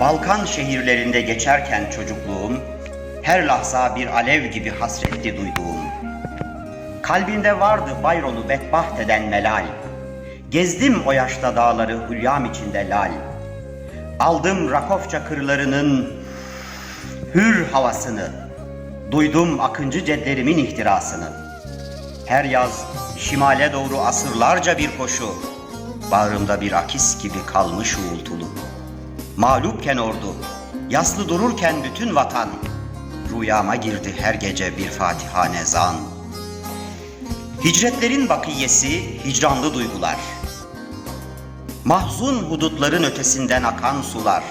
Balkan şehirlerinde geçerken çocukluğum, her lahza bir alev gibi hasretti duyduğum. Kalbinde vardı Bayron'u bedbaht eden melal. Gezdim o yaşta dağları hülyam içinde lal. Aldım Rakofça kırlarının hür havasını. Duydum akıncı cedderimin ihtirasını. Her yaz şimale doğru asırlarca bir koşu. Bağrımda bir akis gibi kalmış uğultulu. Mağlupken ordu, yaslı dururken bütün vatan. Rüyama girdi her gece bir Fatiha nezan. Hicretlerin bakiyesi hicranlı duygular. Mahzun hudutların ötesinden akan sular.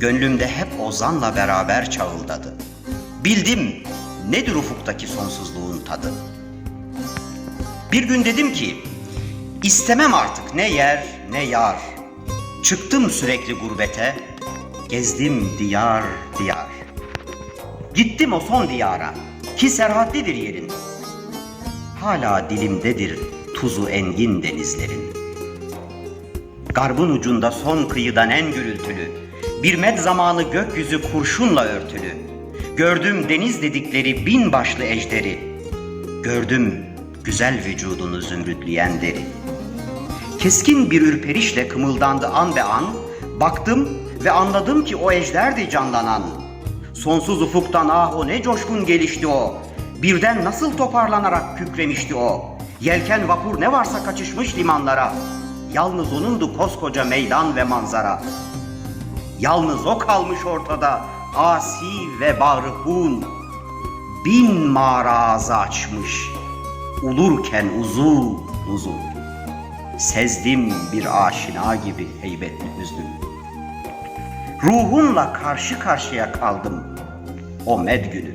Gönlümde hep ozanla beraber çağıldadı. Bildim nedir ufuktaki sonsuzluğun tadı. Bir gün dedim ki, istemem artık ne yer ne yar. Çıktım sürekli gurbete, gezdim diyar diyar. Gittim o son diyara, ki serhatlidir yerin. Hala dilimdedir tuzu engin denizlerin. Garbın ucunda son kıyıdan en gürültülü, bir med zamanı gökyüzü kurşunla örtülü. Gördüm deniz dedikleri bin başlı ejderi. Gördüm güzel vücudunu zümrütleyen deri. Keskin bir ürperişle kımıldandı an be an. Baktım ve anladım ki o ejderdi canlanan. Sonsuz ufuktan ah o ne coşkun gelişti o. Birden nasıl toparlanarak kükremişti o. Yelken vapur ne varsa kaçışmış limanlara. Yalnız onundu koskoca meydan ve manzara. Yalnız o kalmış ortada asi ve bağrı Bin mağara açmış ulurken uzun uzun. Sezdim bir aşina gibi heybetli hüznüm. Ruhumla karşı karşıya kaldım o med günü.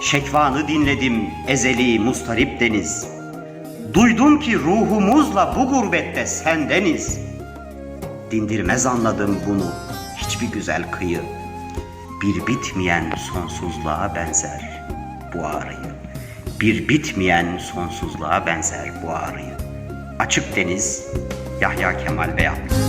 Şekvanı dinledim ezeli mustarip deniz. Duydum ki ruhumuzla bu gurbette sendeniz. Dindirmez anladım bunu hiçbir güzel kıyı. Bir bitmeyen sonsuzluğa benzer bu ağrıyı. Bir bitmeyen sonsuzluğa benzer bu ağrıyı. Açık Deniz, Yahya Kemal Beyatlı.